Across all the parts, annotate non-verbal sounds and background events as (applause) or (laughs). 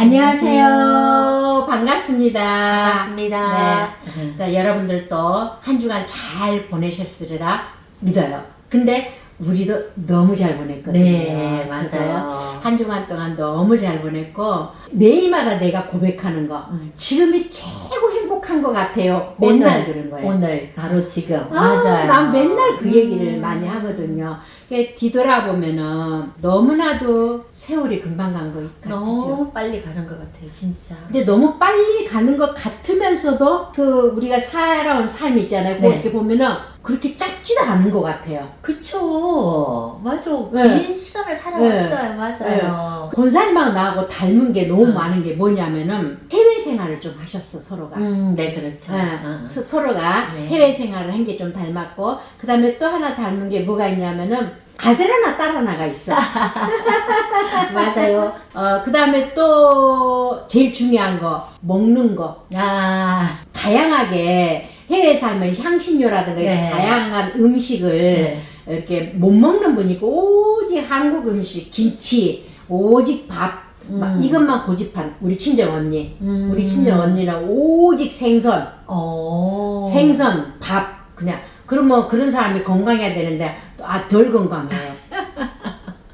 안녕하세요. 반갑습니다. 반갑습니다. 네. 자, 여러분들도 한 주간 잘 보내셨으리라 믿어요. 근데 우리도 너무 잘 보냈거든요. 네, 맞아요. 한 주간 동안 너무 잘 보냈고 매일마다 내가 고백하는 거 음. 지금이 최고 행복한 것 같아요. 맨날 그런 거예요. 오늘 바로 지금 아, 맞아요. 난 맨날 그 얘기를 음. 많이 하거든요. 이게 뒤돌아보면은 너무나도 세월이 금방 간 거 같죠. 너무 빨리 가는 것 같아요, 진짜. 근데 너무 빨리 가는 것 같으면서도 그 우리가 살아온 삶 있잖아요. 네. 그렇게 보면은 그렇게 짧지도 않은 것 같아요. 그쵸. 맞아. 네. 긴 시간을 살아왔어요. 맞아요. 권사님하고 나하고 닮은 게 너무 음. 많은 게 뭐냐면은 해외 생활을 좀 하셨어 서로가. 음, 네, 그렇죠. 네, 어. 서, 서로가 네. 해외 생활을 한 게 좀 닮았고 그 다음에 또 하나 닮은 게 뭐가 있냐면은 아들 하나 딸 하나가 있어. (laughs) (laughs) 맞아요. 어, 그 다음에 또 제일 중요한 거 먹는 거 아, 다양하게 해외 살면 향신료라든가 이런 네. 다양한 음식을 네. 이렇게 못 먹는 분이 있고 오직 한국 음식 김치 오직 밥 막 음. 이것만 고집한 우리 친정 언니 음. 우리 친정 언니는 오직 생선 어. 생선 밥 그냥 그러면 그런 사람이 건강해야 되는데 아덜 건강해요 (laughs)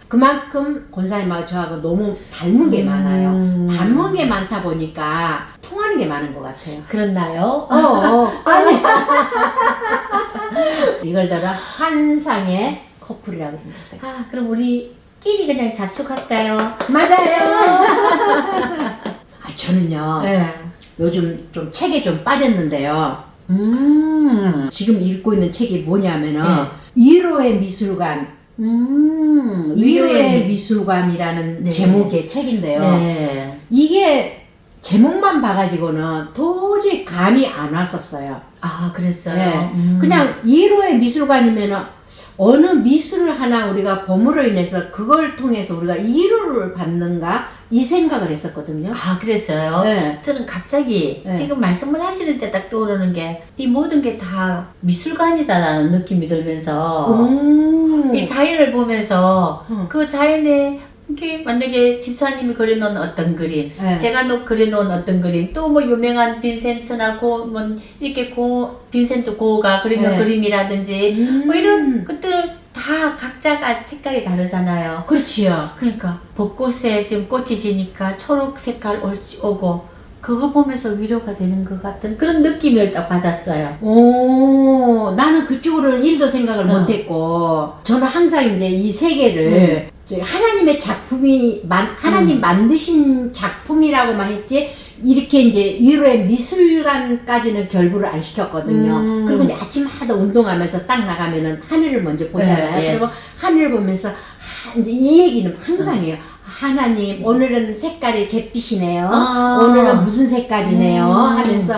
그만큼 권사님하고 저하고 너무 닮은 게 많아요 음. 닮은 게 많다 보니까 통하는 게 많은 것 같아요 그렇나요? 어, 어. 아니. (laughs) 이걸 들어 환상의 커플이라고 합니다. 아, 그럼 우리 끼리 그냥 자축할까요? 맞아요. (laughs) 아, 저는요, 네. 요즘 좀 책에 좀 빠졌는데요. 음. 지금 읽고 있는 책이 뭐냐면은, 네. 위로의 미술관, 음. 위로의 미술관이라는 네. 제목의 책인데요. 네. 이게 제목만 봐가지고는 도저히 감이 안 왔었어요. 아, 그랬어요. 네. 음. 그냥 위로의 미술관이면은 어느 미술을 하나 우리가 봄으로 인해서 그걸 통해서 우리가 위로를 받는가 이 생각을 했었거든요. 아, 그랬어요. 네. 저는 갑자기 네. 지금 말씀을 하시는 때 딱 떠오르는 게 이 모든 게 다 미술관이다라는 느낌이 들면서 오. 이 자연을 보면서 음. 그 자연에 이게 만약에 집사님이 그려놓은 어떤 그림, 네. 제가 또 그려놓은 어떤 그림, 또 뭐 유명한 빈센트나 고, 뭐 이렇게 고, 빈센트 고가 그리는 네. 그림이라든지 음. 뭐 이런 것들 다 각자가 색깔이 다르잖아요. 그렇지요. 그러니까 벚꽃에 지금 꽃이 지니까 초록 색깔 올- 오고 그거 보면서 위로가 되는 것 같은 그런 느낌을 딱 받았어요. 오, 나는 그쪽으로는 일도 생각을 어. 못했고, 저는 항상 이제 이 세계를 저기 하나님의 작품이, 만, 하나님 음. 만드신 작품이라고만 했지, 이렇게 이제 위로의 미술관까지는 결부를 안 시켰거든요. 음. 그리고 이제 아침마다 운동하면서 딱 나가면은 하늘을 먼저 보잖아요. 네, 네. 그리고 하늘 보면서 하- 이제 이 얘기는 항상 해요. 하나님, 오늘은 색깔이 잿빛이네요. 아. 오늘은 무슨 색깔이네요. 음. 하면서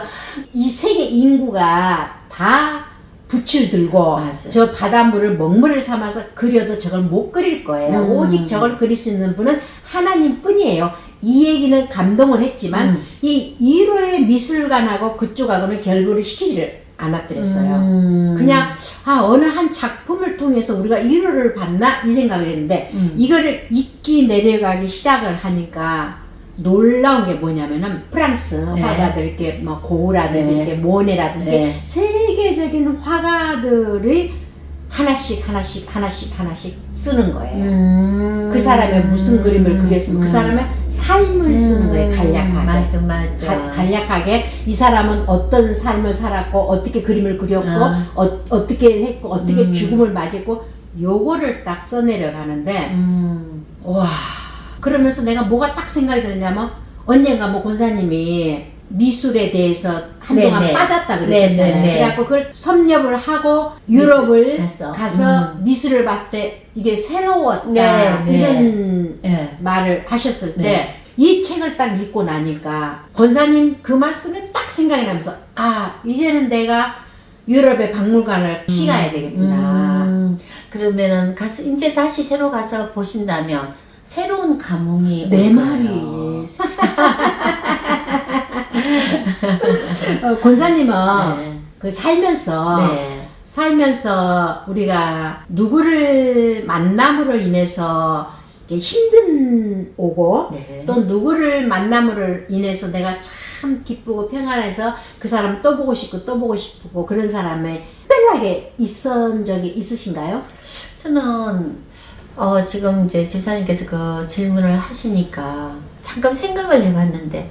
이 세계 인구가 다 붓을 들고 맞아요. 저 바닷물을 먹물을 삼아서 그려도 저걸 못 그릴 거예요. 음. 오직 저걸 그릴 수 있는 분은 하나님 뿐이에요. 이 얘기는 감동을 했지만 음. 이 1호의 미술관하고 그쪽하고는 결부를 시키지를 않았더랬어요. 음. 그냥 아 어느 한 작품을 통해서 우리가 1호를 봤나 이 생각을 했는데 음. 이거를 읽기 내려가기 시작을 하니까 놀라운 게 뭐냐면은 프랑스 네. 화가들 이렇게 뭐 고우라든지 네. 이렇게 모네라든지 네. 세계적인 화가들이 하나씩 하나씩 하나씩 하나씩 쓰는 거예요. 음. 그 사람의 무슨 그림을 그렸으면 그 음. 사람의 삶을 쓰는 거예요. 음. 간략하게. 맞아, 맞아. 가- 간략하게 이 사람은 어떤 삶을 살았고 어떻게 그림을 그렸고 아. 어, 어떻게 했고 어떻게 음. 죽음을 맞았고 요거를 딱 써내려 가는데 음. 와 그러면서 내가 뭐가 딱 생각이 들었냐면 언젠가 뭐 권사님이 미술에 대해서 한동안 네, 네. 빠졌다 그랬었잖아요. 네, 네, 네. 그래갖고 그걸 섭렵을 하고 유럽을 갔어. 가서 음. 미술을 봤을 때 이게 새로웠다 네, 네. 이런 예. 말을 하셨을 때 네. 이 책을 딱 읽고 나니까 권사님 그 말씀이 딱 생각이 나면서 아 이제는 내가 유럽의 박물관을 시가야 되겠구나. 음. 그러면은 가서 이제 다시 새로 가서 보신다면 새로운 감흥이 내올 말이 거예요. 어, 권사님은 네. 그 살면서 네. 살면서 우리가 누구를 만남으로 인해서 힘든 오고 네. 또 누구를 만남으로 인해서 내가 참 기쁘고 평안해서 그 사람 또 보고 싶고 또 보고 싶고 그런 사람의 특별하게 있은 적이 있으신가요? 저는 어, 지금 이제 집사님께서 그 질문을 하시니까 잠깐 생각을 해봤는데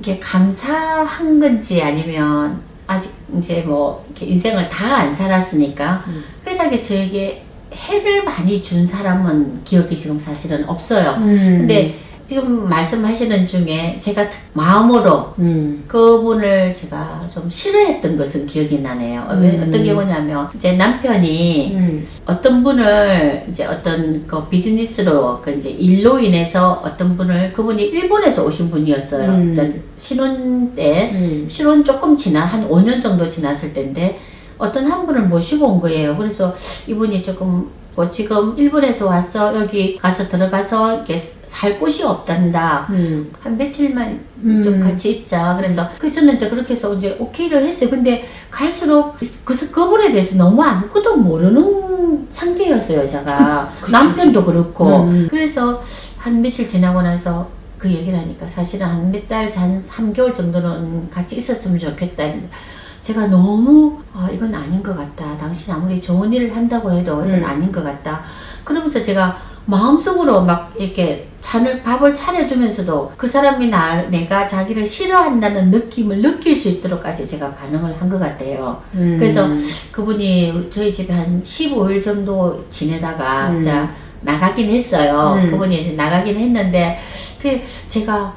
이게 감사한 건지 아니면 아직 이제 뭐 이렇게 인생을 다 안 살았으니까 음. 특별하게 저에게 해를 많이 준 사람은 기억이 지금 사실은 없어요. 음. 근데 지금 말씀하시는 중에 제가 특- 마음으로 음. 그분을 제가 좀 싫어했던 것은 기억이 나네요. 왜 음. 어떤 경우냐면 이제 남편이 음. 어떤 분을 이제 어떤 그 비즈니스로 그 이제 일로 인해서 어떤 분을 그분이 일본에서 오신 분이었어요. 음. 이제 신혼 때 음. 신혼 조금 지나 한 5년 정도 지났을 때인데 어떤 한 분을 모시고 온 거예요. 그래서 이분이 조금 뭐 지금 일본에서 와서 여기 가서 들어가서 이렇게 살 곳이 없단다. 음. 한 며칠만 음. 좀 같이 있자. 그래서 그 저는 이제 그렇게 해서 이제 오케이를 했어요. 근데 갈수록 그 그분에 대해서 너무 아무것도 모르는 상태였어요. 제가 그- 남편도 그렇고. 음. 그래서 한 며칠 지나고 나서 그 얘기를 하니까 사실은 한 몇 달, 한 3개월 정도는 같이 있었으면 좋겠다. 제가 너무 아, 이건 아닌 것 같다. 당신 아무리 좋은 일을 한다고 해도 이건 음. 아닌 것 같다. 그러면서 제가 마음속으로 막 이렇게 찬을 밥을 차려주면서도 그 사람이 나 내가 자기를 싫어한다는 느낌을 느낄 수 있도록까지 제가 반응을 한 것 같아요. 음. 그래서 그분이 저희 집에 한 15일 정도 지내다가 음. 나가긴 했어요. 음. 그분이 이제 나가긴 했는데 그 제가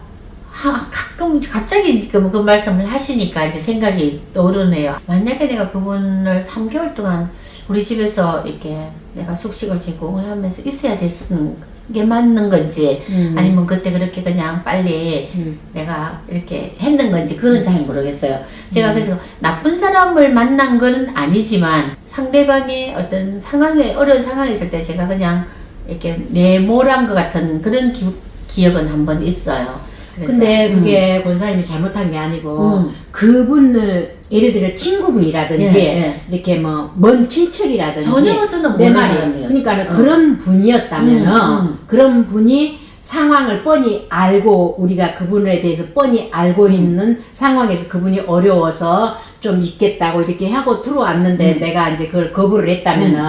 하, 가끔 갑자기 그, 그 말씀을 하시니까 이제 생각이 떠오르네요. 만약에 내가 그분을 3개월 동안 우리 집에서 이렇게 내가 숙식을 제공을 하면서 있어야 됐는 게 맞는 건지 음. 아니면 그때 그렇게 그냥 빨리 음. 내가 이렇게 했는 건지 그건 잘 모르겠어요. 제가 음. 그래서 나쁜 사람을 만난 건 아니지만 상대방의 어떤 상황에 어려운 상황이 있을 때 제가 그냥 이렇게 내몰한 것 같은 그런 기, 기억은 한번 있어요. 그래서, 근데 음, 그게 권사님이 잘못한 게 아니고 음, 그분을 예를 들어 친구분이라든지 예, 예. 이렇게 뭐 먼 친척이라든지 전혀 저는 내 모르는 말이 사람이었어요. 그러니까 는 어. 그런 분이었다면은 음, 음. 그런 분이 상황을 뻔히 알고 우리가 그분에 대해서 뻔히 알고 음. 있는 상황에서 그분이 어려워서 좀 있겠다고 이렇게 하고 들어왔는데 음. 내가 이제 그걸 거부를 했다면은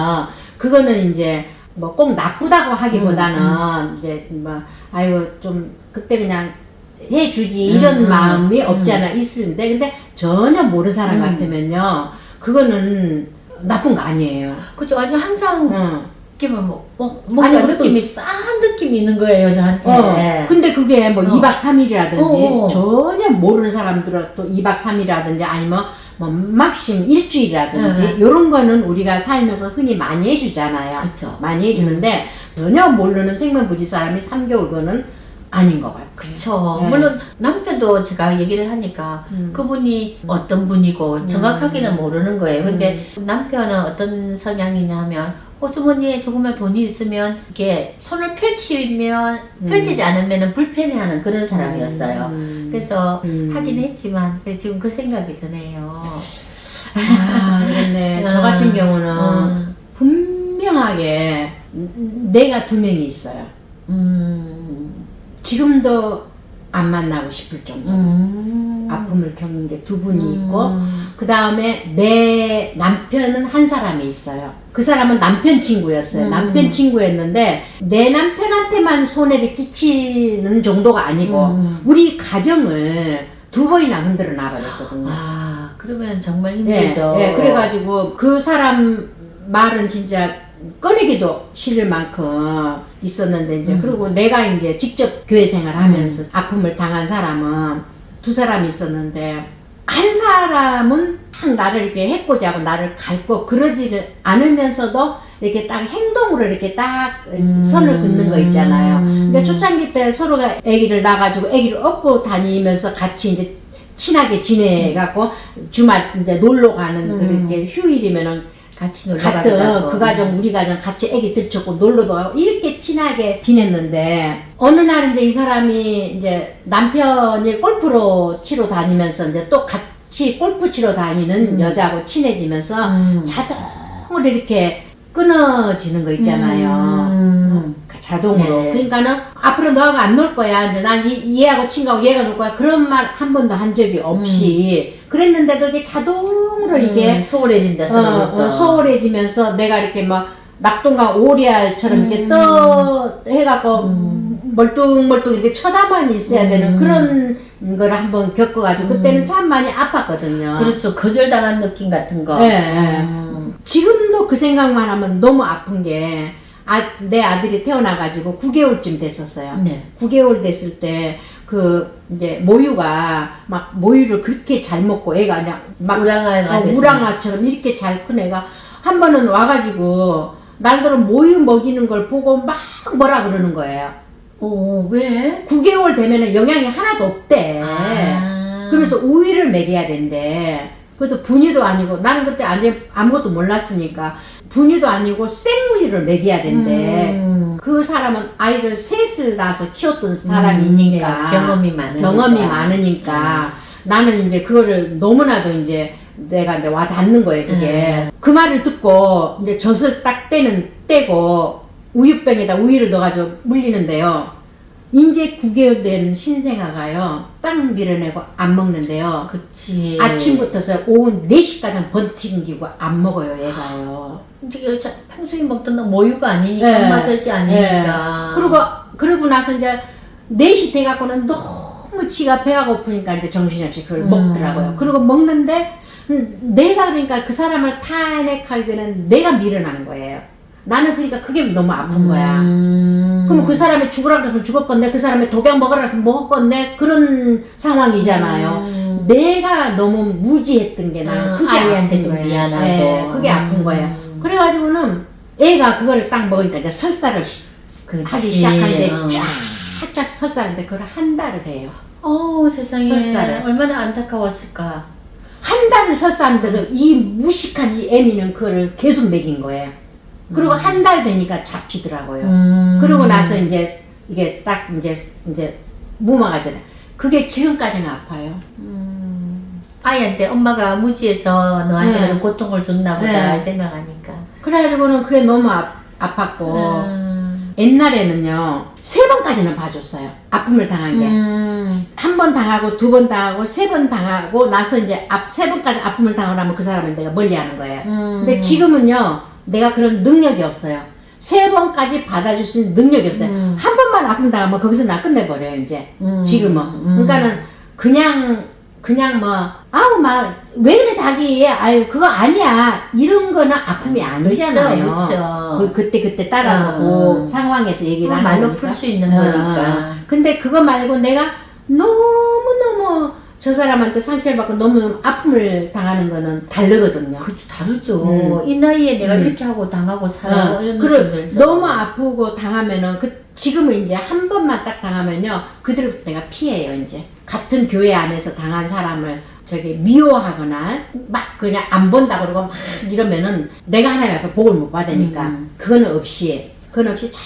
그거는 이제 뭐 꼭 나쁘다고 하기보다는 이제 뭐 아유 좀 그때 그냥 해주지 이런 음, 음, 마음이 음. 없지 않아 있는데 근데 전혀 모르는 사람 음. 같으면요 그거는 나쁜 거 아니에요. 그죠? 아니 항상 응. 이렇게 뭐, 뭐 뭔가 아니, 느낌이 싸한 느낌이 있는 거예요 저한테. 어, 근데 그게 뭐 어. 2박 3일이라든지 어, 어. 전혀 모르는 사람들은 또 2박 3일이라든지 아니면 뭐 막심 일주일이라든지 네. 이런 거는 우리가 살면서 흔히 많이 해주잖아요. 그렇죠. 많이 해주는데 전혀 모르는 생명부지 사람이 3개월 거는 아닌 것 같아요. 그렇죠. 네. 물론 남편도 제가 얘기를 하니까 음. 그분이 어떤 분이고 정확하게는 모르는 거예요. 근데 남편은 어떤 성향이냐면 호주머니에 조금만 돈이 있으면 이게 손을 펼치면 음. 펼치지 않으면 불편해하는 그런 사람이었어요. 음. 그래서 음. 하긴 했지만 지금 그 생각이 드네요. 아, 그렇네. (laughs) 저 음. 같은 경우는 음, 분명하게 내가 두 명이 있어요. 음, 지금도 안 만나고 싶을 정도. 음, 아픔을 겪는 게 두 분이 있고 음, 그 다음에 내 남편은 한 사람이 있어요. 그 사람은 남편 친구였어요. 음. 남편 친구였는데 내 남편한테만 손해를 끼치는 정도가 아니고 음. 우리 가정을 두 번이나 흔들어 놔버렸거든요. 아 그러면 정말 예, 힘들죠. 예, 그래가지고 그 사람 말은 진짜 꺼내기도 싫을 만큼 있었는데 이제 음. 그리고 내가 이제 직접 교회 생활하면서 아픔을 당한 사람은 두 사람이 있었는데 한 사람은 딱 나를 이렇게 해코지 하고 나를 갈고 그러지를 않으면서도 이렇게 딱 행동으로 이렇게 딱 음. 선을 긋는 거 있잖아요. 음. 근데 초창기 때 서로가 아기를 낳아가지고 아기를 업고 다니면서 같이 이제 친하게 지내갖고 주말 이제 놀러 가는 음. 그렇게 휴일이면은 같이 놀러 같은 가더라고. 그 가정 우리 가정 같이 애기 들쳤고 놀러도 가고 이렇게 친하게 지냈는데 어느 날 이제 이 사람이 이제 남편이 골프로 치러 다니면서 이제 또 같이 골프 치러 다니는 음. 여자하고 친해지면서 음. 자동으로 이렇게 끊어지는 거 있잖아요. 음. 자동으로. 네. 그러니까는 앞으로 너하고 안놀 거야. 이제 난 이, 얘하고 친구하고 얘가 놀 거야. 그런 말 한 번도 한 적이 없이 그랬는데도 이게 자동으로 이게 음, 소홀해진다 어. 어, 소홀해지면서 내가 이렇게 막 낙동강 오리알처럼 이렇게 음. 떠 해갖고 음. 멀뚱멀뚱 이렇게 쳐다만 있어야 되는 음. 그런 걸 한번 겪어가지고 그때는 음. 참 많이 아팠거든요. 그렇죠. 거절당한 느낌 같은 거. 예, 예. 음. 지금도 그 생각만 하면 너무 아픈 게, 아, 내 아들이 태어나가지고 9개월쯤 됐었어요. 네. 9개월 됐을 때, 그, 이제, 모유가, 막, 모유를 그렇게 잘 먹고, 애가 그냥, 막, 우랑아가 어, 됐어요. 우랑아처럼 이렇게 잘 큰 애가, 한 번은 와가지고, 날들어 모유 먹이는 걸 보고 막 뭐라 그러는 거예요. 어, 왜? 9개월 되면은 영양이 하나도 없대. 아. 그러면서 우유를 먹여야 된대. 그것도 분유도 아니고 나는 그때 아니 아무것도 몰랐으니까 분유도 아니고 생우유를 먹여야 된대. 음. 그 사람은 아이를 셋을 낳아서 키웠던 음, 사람이니까 네, 경험이 많으니까. 경험이 많으니까 나는 이제 그거를 너무나도 이제 내가 이제 와 닿는 거예요 그게 음. 그 말을 듣고 이제 젖을 딱 떼는 떼고 우유병에다 우유를 넣어가지고 물리는데요 이제 9개월 된 신생아가요 딱 밀어내고 안 먹는데요 그치. 아침부터서 오후 4시까지 번팅기고 안 먹어요 얘가요 자- 평소에 먹던 모유가 아니니까 예. 엄마 젖이 아니니까. 그리고 그러고 나서 이제 4시 돼갖고는 너무 지가 배가 고프니까 이제 정신없이 그걸 음. 먹더라고요. 그리고 먹는데 음, 내가 그러니까 그 사람을 타내하기 전에 내가 밀어나는 거예요. 나는 그러니까 그게 너무 아픈 거야. 음. 그럼 그 사람이 죽으라 그랬으면 죽었건데 그 사람이 독약 먹으라 그랬으면 먹었건데 그런 상황이잖아요. 음. 내가 너무 무지했던 게 나는 음, 그게 아픈 거예요. 미안하고. 네, 그게 아픈 음. 거예요. 그래가지고는 애가 그거를 딱 먹으니까 이제 설사를 시- 그렇지. 하기 시작하는데 어. 쫙쫙 설사하는데 그걸 한 달을 해요. 어우 세상에 설사를. 얼마나 안타까웠을까. 한 달을 설사하는데도 이 무식한 이 애미는 그거를 계속 먹인 거예요. 그리고 음. 한달 되니까 잡히더라고요. 음. 그러고 나서 이제 이게 딱 이제 이제 무마가 되다. 그게 지금까지는 아파요. 음. 아이한테 엄마가 무지해서 너한테 네. 그런 고통을 줬나 보다 네. 생각하니까. 그래가지고는 그게 너무 아, 아팠고 음. 옛날에는요 세 번까지는 봐줬어요. 아픔을 당한 게. 음. 한 번 당하고 두 번 당하고 세 번 당하고 나서 이제 앞 세 번까지 아픔을 당하고 나면 그 사람을 내가 멀리하는 거예요. 음. 근데 지금은요 내가 그런 능력이 없어요. 세 번까지 받아줄 수 있는 능력이 없어요. 음. 한 번만 아픔 당하면 거기서 나 끝내버려요 이제 음. 지금은. 음. 그러니까는 그냥 그냥 뭐 아우 막 왜 그래 자기 아유 그거 아니야 이런 거는 아픔이 아니잖아요. 그렇죠, 그렇죠. 그, 그때 그때 따라서 어. 그 상황에서 얘기를 하는 말로. 풀 수 있는 어. 거니까. 근데 그거 말고 내가 너무너무 저 사람한테 상처를 받고 너무너무 아픔을 당하는 거는 다르거든요. 그렇죠, 다르죠. 음. 이 나이에 내가 음. 이렇게 하고 당하고 살아 어, 이런 느낌 들죠. 너무 아프고 당하면은 그 지금은 이제 한 번만 딱 당하면요 그대로부터 내가 피해요 이제 같은 교회 안에서 당한 사람을 저기 미워하거나 막 그냥 안 본다 그러고 막 이러면은 내가 하나님 앞에 복을 못 받으니까 음. 그거는 없이 그건 없이 자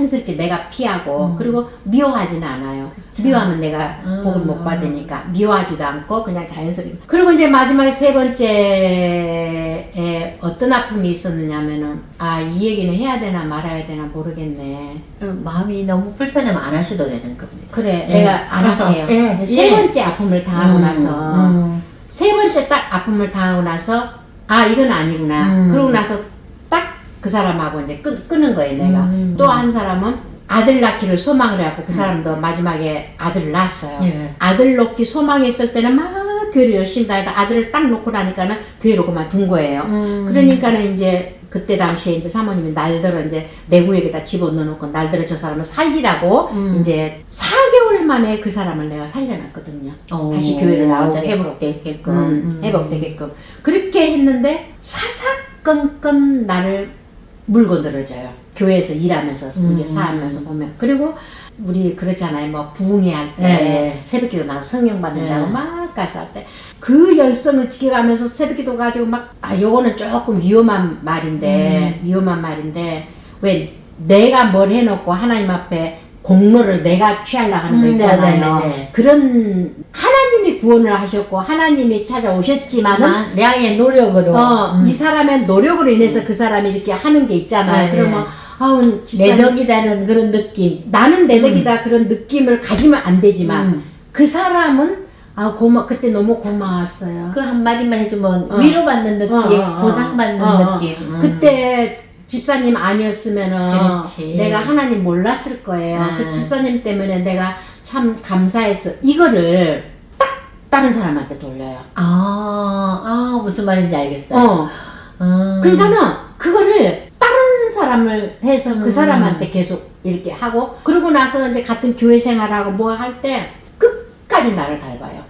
연스럽게 내가 피하고 음. 그리고 미워하지는 않아요 그쵸. 미워하면 내가 음. 복을 못 받으니까 미워하지도 않고 그냥 자연스럽게 그리고 이제 마지막 세 번째에 어떤 아픔이 있었느냐면은 아 이 얘기는 해야 되나 말아야 되나 모르겠네 음, 마음이 너무 불편하면 안 하셔도 되는 겁니다. 그래 예. 내가 안 할게요 (laughs) 예, 세 예. 번째 아픔을 당하고 음, 나서 음. 세 번째 딱 아픔을 당하고 나서 아 이건 아니구나 음. 그러고 나서 딱 그 사람하고 이제 끊, 끊은 거예요 내가 음. 또 한 사람은 아들 낳기를 소망을 해갖고 그 사람도 마지막에 아들을 낳았어요 예. 아들 놓기 소망했을 때는 막 교회를 열심히 다니다 아들을 딱 놓고 나니까는 교회로 그만 둔 거예요. 음. 그러니까는 이제 그때 당시에 이제 사모님이 날들어 이제 내 구역에다 집어넣어놓고 날들어 저 사람을 살리라고 음. 이제 4개월 만에 그 사람을 내가 살려놨거든요. 어, 다시 교회를 나오게 이제 회복되게끔. 음, 회복되게끔. 그렇게 했는데 사사건건 나를 물고 늘어져요. 교회에서 일하면서 음. 이게 사하면서 보면 그리고 우리 그러잖아요. 뭐 부흥회 할때 네. 새벽기도 나서 성령 받는다고 네. 막 가서 할 때 그 열성을 지켜가면서 새벽기도 가지고 막아 요거는 조금 위험한 말인데 위험한 말인데 왜 내가 뭘 해놓고 하나님 앞에 공로를 내가 취하려고 하는 거 음, 있잖아요. 네네네. 그런 하나님이 구원을 하셨고 하나님이 찾아오셨지만은 나- 나의 노력으로. 어, 음. 이 사람의 노력으로 인해서 그 사람이 이렇게 하는 게 있잖아요. 네, 그러면 아우 내 집사님 덕이다는 그런 느낌. 나는 내 덕이다 그런 느낌을 가지면 안 되지만 음. 그 사람은 아 고마 그때 너무 고마웠어요. 그 한마디만 해주면 어. 위로받는 느낌, 어, 어, 어. 보상받는 어, 어. 느낌. 음. 그때 집사님 아니었으면은 그렇지. 내가 하나님 몰랐을 거예요. 음. 그 집사님 때문에 내가 참 감사했어. 이거를 딱 다른 사람한테 돌려요. 아, 아, 무슨 말인지 알겠어요. 어. 음. 그러니까는 그거를 다른 사람을 해서 그 음. 사람한테 계속 이렇게 하고 그러고 나서 이제 같은 교회 생활하고 뭐 할 때 끝까지 나를 밟아요.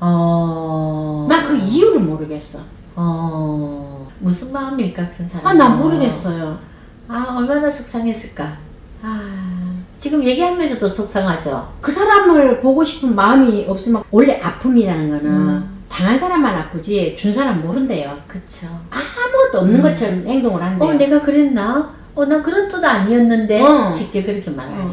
어. 난 그 이유를 모르겠어. 어. 무슨 마음일까, 그런 사람? 아, 난 모르겠어요. 아, 얼마나 속상했을까. 아, 지금 얘기하면서도 속상하죠. 그 사람을 보고 싶은 마음이 없으면 원래 아픔이라는 거는 음. 당한 사람만 아프지 준 사람 모른대요. 그쵸. 아무것도 없는 음. 것처럼 행동을 한대요. 어, 내가 그랬나? 어, 난 그런 뜻 아니었는데. 어. 쉽게 그렇게 말할 어.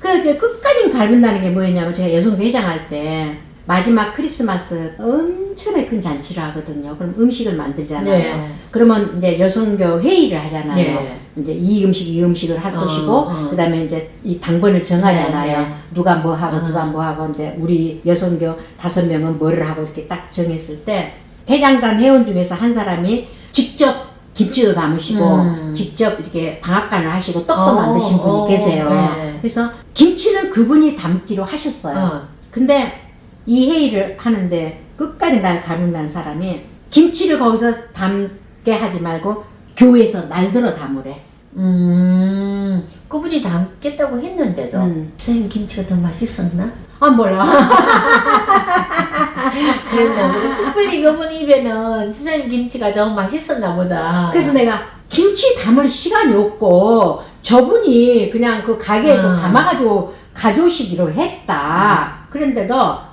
그, 그 끝까지 밟는다는 게 뭐였냐면 제가 여성 회장할 때 마지막 크리스마스 엄청나게 큰 잔치를 하거든요. 그럼 음식을 만들잖아요. 네. 그러면 이제 여성교 회의를 하잖아요. 네. 이제 이 음식 이 음식을 할 어, 것이고 어. 그다음에 이제 이 당번을 정하잖아요. 네, 네. 누가 뭐 하고 어. 누가 뭐 하고 이제 우리 여성교 다섯 명은 뭐를 하고 이렇게 딱 정했을 때 회장단 회원 중에서 한 사람이 직접 김치도 담으시고 음. 직접 이렇게 방앗간을 하시고 떡도 어, 만드신 분이 어, 계세요. 네. 그래서 김치는 그분이 담기로 하셨어요. 어. 근데 이 회의를 하는데 끝까지 날 가둔다는 사람이 김치를 거기서 담게 하지 말고 교회에서 날 들어 담으래. 음, 그분이 담겠다고 했는데도. 음. 선생님 김치가 더 맛있었나? 아 몰라. (laughs) 그랬나 보다. 특별히 그분 입에는 선생님 김치가 너무 맛있었나 보다. 그래서 내가 김치 담을 시간이 없고 저분이 그냥 그 가게에서 음. 담아가지고 가져오시기로 했다. 그런데도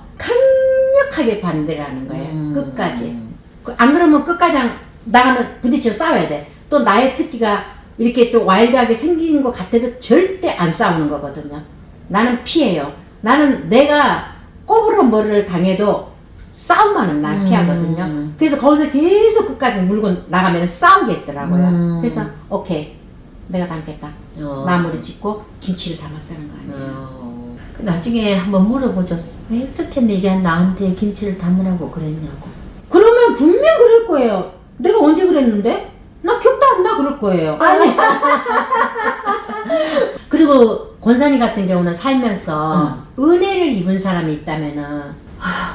강력하게 반대를 하는 거예요. 음. 끝까지. 그- 안 그러면 끝까지 안- 나가면 부딪혀 싸워야 돼. 또 나의 특기가 이렇게 좀 와일드하게 생긴 것 같아도 절대 안 싸우는 거거든요. 나는 피해요. 나는 내가 꼽으로 뭐를 당해도 싸움만은 날 음. 피하거든요. 그래서 거기서 계속 끝까지 물고 나가면 싸우겠더라고요. 음. 그래서 오케이 내가 담겠다. 어. 마무리 짓고 김치를 담았다는 거 아니에요. 어. 나중에 한번 물어보죠. 왜 어떻게 내가 나한테 김치를 담으라고 그랬냐고. 그러면 분명 그럴 거예요. 내가 언제 그랬는데? 나 기억도 안 나 그럴 거예요. 아니. (laughs) 그리고 권사님 같은 경우는 살면서 은혜를 입은 사람이 있다면은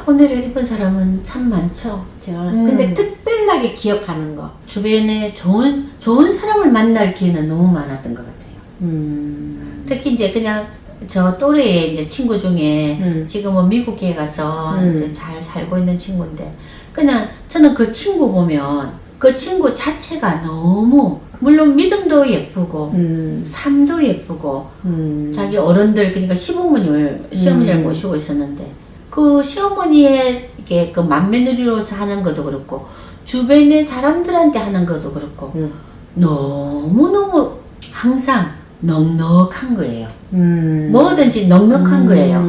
오늘을 입은 사람은 참 많죠. 저 음. 근데 특별하게 기억하는 거. 주변에 좋은 좋은 사람을 만날 기회는 너무 많았던 것 같아요. 음. 특히 이제 그냥 저 또래의 이제 친구 중에 음. 지금은 미국에 가서 음. 이제 잘 살고 있는 친구인데 그냥 저는 그 친구 보면 그 친구 자체가 너무 물론 믿음도 예쁘고 음. 삶도 예쁘고 음. 자기 어른들 그러니까 시부모님을 시어머니를 음. 모시고 있었는데 그 시어머니의 이게 그 맏며느리로서 하는 것도 그렇고 주변의 사람들한테 하는 것도 그렇고 음. 너무 너무 항상 넉넉한 거예요. 음. 뭐든지 넉넉한 음. 거예요.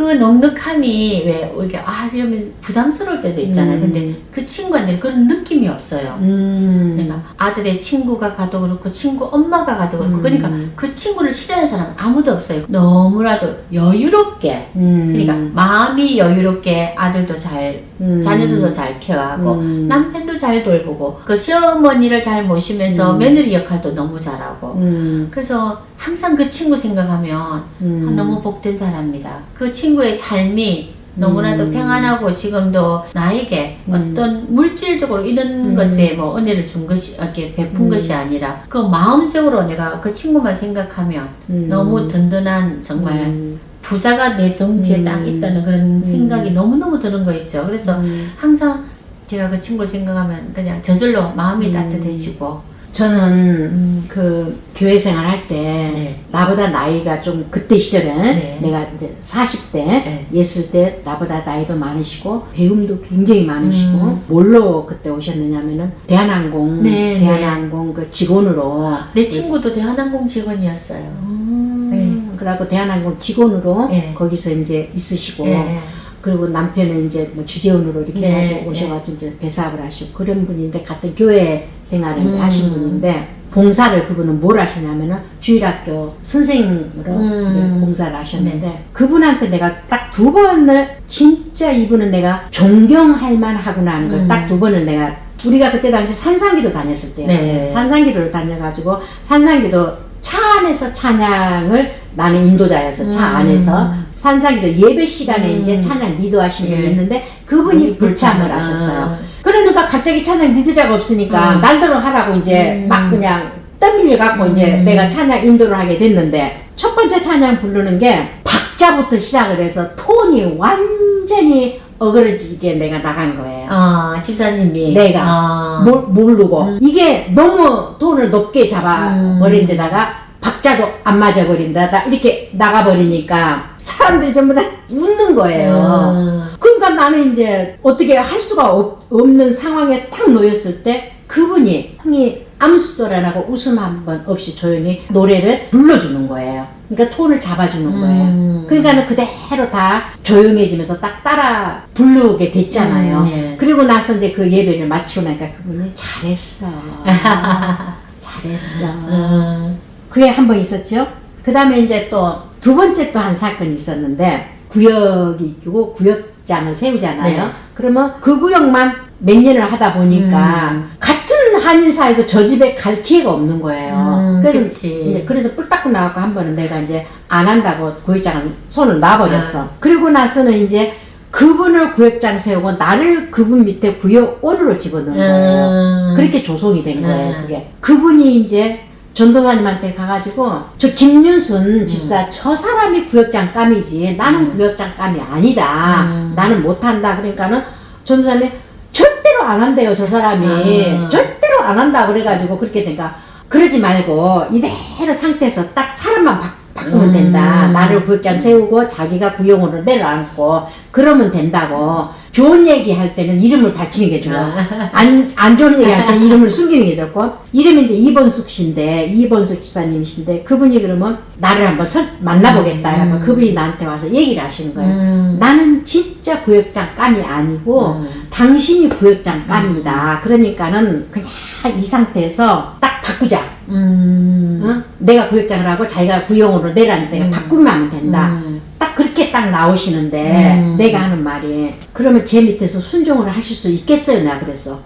그 넉넉함이 왜 이렇게 아 이러면 부담스러울 때도 있잖아요. 음. 근데 그 친구한테는 그런 느낌이 없어요. 음. 그러니까 아들의 친구가 가도 그렇고 친구 엄마가 가도 그렇고 음. 그러니까 그 친구를 싫어하는 사람 아무도 없어요. 너무나도 여유롭게 음. 그러니까 마음이 여유롭게 아들도 잘 음. 자녀들도 잘 케어하고 음. 남편도 잘 돌보고 그 시어머니를 잘 모시면서 음. 며느리 역할도 너무 잘하고 음. 그래서 항상 그 친구 생각하면 음. 아, 너무 복된 사람입니다. 그 친구 의 삶이 너무나도 음. 평안하고 지금도 나에게 음. 어떤 물질적으로 이런 음. 것에 뭐 은혜를 준 것이 이렇게 베푼 음. 것이 아니라 그 마음적으로 내가 그 친구만 생각하면 음. 너무 든든한 정말 음. 부자가 내 등 뒤에 음. 딱 있다는 그런 생각이 너무너무 드는 거 있죠. 그래서 음. 항상 제가 그 친구를 생각하면 그냥 저절로 마음이 음. 따뜻해지고 저는 음, 그 교회 생활할 때 네. 나보다 나이가 좀 그때 시절에 네. 내가 이제 40대 네. 였을 때 나보다 나이도 많으시고 배움도 굉장히 많으시고 음. 뭘로 그때 오셨느냐면은 대한항공 네, 대한항공 그 직원으로 내 친구도 대한항공 직원이었어요. 음, 그래갖고 대한항공 직원으로 네. 거기서 이제 있으시고 예. 그리고 남편은 이제 뭐 주재원으로 이렇게 네, 해가지고 오셔가지고 이제 배사업을 하시고 그런 분인데 같은 교회 생활을 음. 하신 분인데 봉사를 그분은 뭘 하시냐면은 주일학교 선생으로 음. 이제 봉사를 하셨는데 그분한테 내가 딱 두 번을 진짜 이분은 내가 존경할 만하구나 하는 걸 음. 딱두 번을 내가 우리가 그때 당시 산상기도 다녔을 때였어요. 네. 산상기도를 다녀가지고 산상기도 차 안에서 찬양을 나는 인도자여서 차 음. 안에서 산상기도 예배 시간에 음. 이제 찬양 리더하신 분이 예. 있는데 그분이 불참을 하셨어요. 그러니까 갑자기 찬양 리드자가 없으니까 음. 날대로 하라고 이제 음. 막 그냥 떠밀려 갖고 이제 음. 내가 찬양 인도를 하게 됐는데 첫 번째 찬양 부르는 게 박자부터 시작을 해서 톤이 완전히 어그러지게 내가 나간 거예요. 아, 집사님이. 내가. 아. 모, 모르고 음. 이게 너무 톤을 높게 잡아 음. 버린 데다가 박자도 안 맞아 버린다 이렇게 나가 버리니까 사람들이 전부 다 웃는 거예요. 음. 그러니까 나는 이제 어떻게 할 수가 없, 없는 상황에 딱 놓였을 때 그분이 형이 아무 소리 안 하고 웃음 한 번 없이 조용히 노래를 불러주는 거예요. 그러니까 톤을 잡아주는 거예요. 음. 그러니까는 그대로 다 조용해지면서 딱 따라 부르게 됐잖아요. 음, 예. 그리고 나서 이제 그 예배를 마치고 나니까 그분이 잘했어. (laughs) 잘했어. 음. 그게 한 번 있었죠. 그 다음에 이제 또 두 번째 또 한 사건이 있었는데 구역이 있고 구역장을 세우잖아요. 네. 그러면 그 구역만 몇 년을 하다 보니까 음. 같은 한인사에도 저 집에 갈 기회가 없는 거예요. 음, 그래서, 그치. 이제 그래서 뿔 닦고 나갖고 한 번은 내가 이제 안 한다고 구역장을 손을 놔버렸어. 그리고 나서는 이제 그분을 구역장 세우고 나를 그분 밑에 구역원으로 집어넣은 거예요. 음. 그렇게 조성이 된 거예요, 음. 그게. 그분이 이제 전도사님한테 가가지고, 저 김윤순 집사, 저 사람이 구역장 감이지, 나는 음. 구역장 감이 아니다. 음. 나는 못한다. 그러니까는 전도사님이 절대로 안 한대요, 저 사람이. 음. 절대로 안 한다. 그래가지고 그렇게 되니까, 그러지 말고, 이대로 상태에서 딱 사람만 바, 바꾸면 음. 된다. 나를 구역장 세우고, 자기가 구역으로 내려앉고, 그러면 된다고. 좋은 얘기 할 때는 이름을 밝히는 게 좋아. 아. 안, 안 좋은 얘기 할 때 (laughs) 이름을 숨기는 게 좋고 이름이 이제 이번숙 씨인데 이번숙 집사님이신데 그분이 그러면 나를 한번 설, 만나보겠다 음. 그분이 나한테 와서 얘기를 하시는 거예요 음. 나는 진짜 구역장 감이 아니고 음. 당신이 구역장 감이다 그러니까는 그냥 이 상태에서 딱 바꾸자 음. 어? 내가 구역장을 하고 자기가 구역으로 내려앉는 데가 음. 바꾸면 하면 된다 음. 딱 그렇게 딱 나오시는데 음. 내가 하는 말이 그러면 제 밑에서 순종을 하실 수 있겠어요 내가 그랬어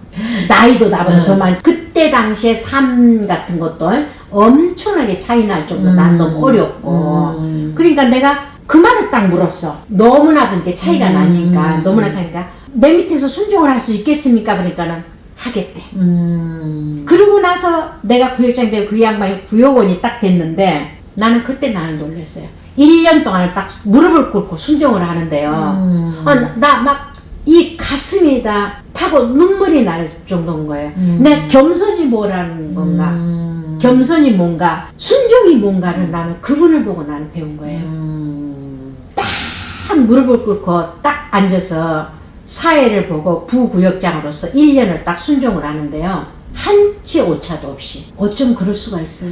나이도 나보다 음. 더 많. 그때 당시에 삶 같은 것도 엄청나게 차이 날 정도 난 음. 너무 어렵고 음. 그러니까 내가 그 말을 딱 물었어 너무나도 이게 차이가 음. 나니까 음. 너무나 차니까 내 밑에서 순종을 할 수 있겠습니까 그러니까는 하겠대 음. 그러고 나서 내가 구역장 되고 그 양반이 구역원이 딱 됐는데 나는 그때 나를 놀랐어요 1년 동안 딱 무릎을 꿇고 순종을 하는데요 음. 아, 나막 이 가슴이 다 타고 눈물이 날 정도인 거예요. 음. 내 겸손이 뭐라는 건가? 음. 겸손이 뭔가? 순종이 뭔가를 나는 그분을 보고 나는 배운 거예요. 음. 딱 무릎을 꿇고 딱 앉아서 사회를 보고 부구역장으로서 1년을 딱 순종을 하는데요. 한치 오차도 없이. 어쩜 그럴 수가 있어요?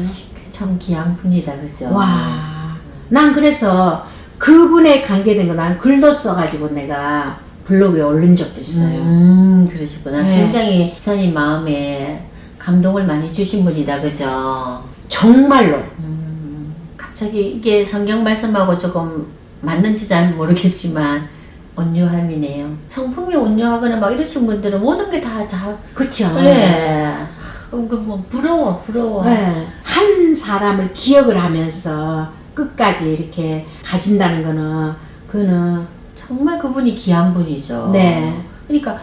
참 귀한 분이다, 그죠? 와. 난 그래서 그분에 관계된 거 난 글도 써가지고 내가 블로그에 올린 적도 있어요. 음, 그러시구나. 네. 굉장히 기사님 마음에 감동을 많이 주신 분이다, 그죠? 정말로. 음, 갑자기 이게 성경 말씀하고 조금 맞는지 잘 모르겠지만 온유함이네요. 성품이 온유하거나 막 이러신 분들은 모든 게 다 자, 그쵸. 네. 그럼 그뭐 부러워, 부러워. 네. 한 사람을 기억을 하면서 끝까지 이렇게 가진다는 거는, 그거는, 정말 그분이 귀한 분이죠. 네. 그러니까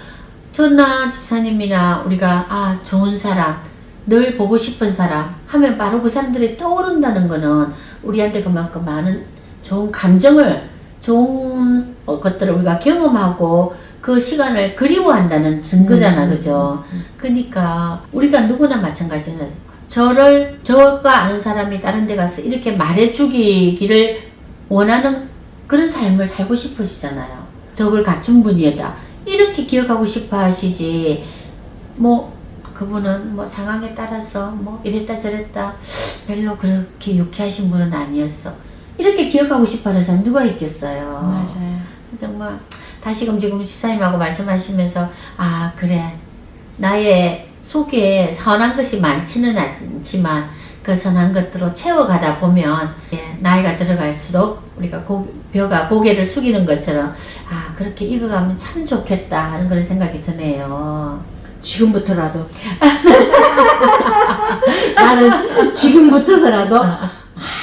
저나 집사님이나 우리가 아 좋은 사람 늘 보고 싶은 사람 하면 바로 그 사람들이 떠오른다는 거는 우리한테 그만큼 많은 좋은 감정을 좋은 어, 것들을 우리가 경험하고 그 시간을 그리워한다는 증거잖아 음, 그죠 음, 음. 그러니까 우리가 누구나 마찬가지잖아요 저를 저가 아는 사람이 다른 데 가서 이렇게 말해 주기를 원하는 그런 삶을 살고 싶으시잖아요. 덕을 갖춘 분이다. 이렇게 기억하고 싶어 하시지. 뭐, 그분은 뭐 상황에 따라서 뭐 이랬다 저랬다 별로 그렇게 유쾌하신 분은 아니었어. 이렇게 기억하고 싶어 하는 사람 누가 있겠어요. 맞아요. 정말 다시금 지금 집사님하고 말씀하시면서 아 그래 나의 속에 선한 것이 많지는 않지만 그 선한 것들로 채워가다 보면 예, 나이가 들어갈수록 우리가 고, 벼가 고개를 숙이는 것처럼 아 그렇게 익어가면 참 좋겠다 하는 그런 생각이 드네요. 지금부터라도 (laughs) 나는 지금부터서라도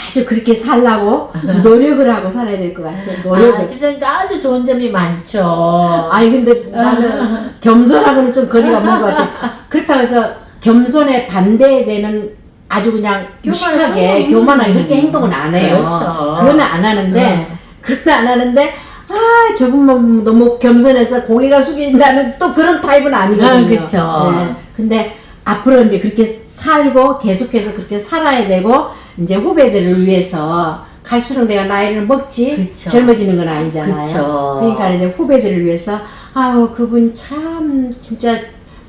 아주 그렇게 살라고 노력을 하고 살아야 될 것 같아. 노력을. 아, 집사님도 아주 좋은 점이 많죠. 아니 근데 나는 (laughs) 겸손하고는 좀 거리가 먼 것 같아. 그렇다고 해서 겸손에 반대되는 아주 그냥 무식하게 음. 교만하게 그렇게 행동은 안 해요. 그렇죠. 그거는 안 하는데 음. 그건 안 하는데 아 저분 뭐 너무 겸손해서 고개가 숙인다는 또 그런 타입은 아니거든요. 아, 그쵸. 네. 근데 앞으로 이제 그렇게 살고 계속해서 그렇게 살아야 되고 이제 후배들을 위해서 갈수록 내가 나이를 먹지 그쵸. 젊어지는 건 아니잖아요. 그쵸. 그러니까 이제 후배들을 위해서 아우 그분 참 진짜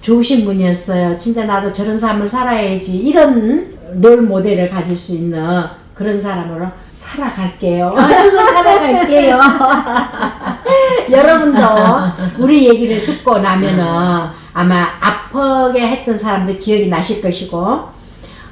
좋으신 분이었어요. 진짜 나도 저런 삶을 살아야지 이런 롤 모델을 가질 수 있는 그런 사람으로 살아갈게요. 아, 저도 살아갈게요. (laughs) 여러분도 우리 얘기를 듣고 나면은 아마 아프게 했던 사람들 기억이 나실 것이고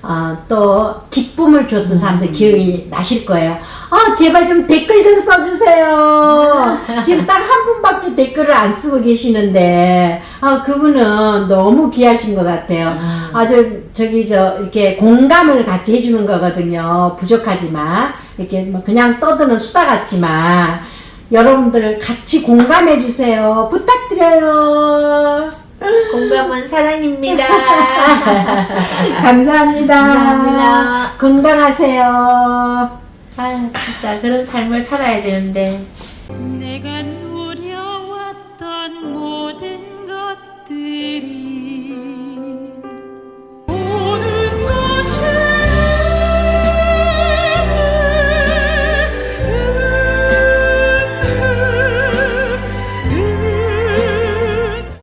어, 또 기쁨을 줬던 사람들 기억이 나실 거예요. 아 제발 좀 댓글 좀 써주세요. (laughs) 지금 딱 한 분밖에 댓글을 안 쓰고 계시는데 아 그분은 너무 귀하신 것 같아요. 아주 저기 저 이렇게 공감을 같이 해주는 거거든요. 부족하지만 이렇게 뭐 그냥 떠드는 수다 같지만 여러분들 같이 공감해 주세요. 부탁드려요. 공감은 사랑입니다. (laughs) 감사합니다. 감사합니다. 건강하세요. 아, 진짜 그런 삶을 살아야 되는데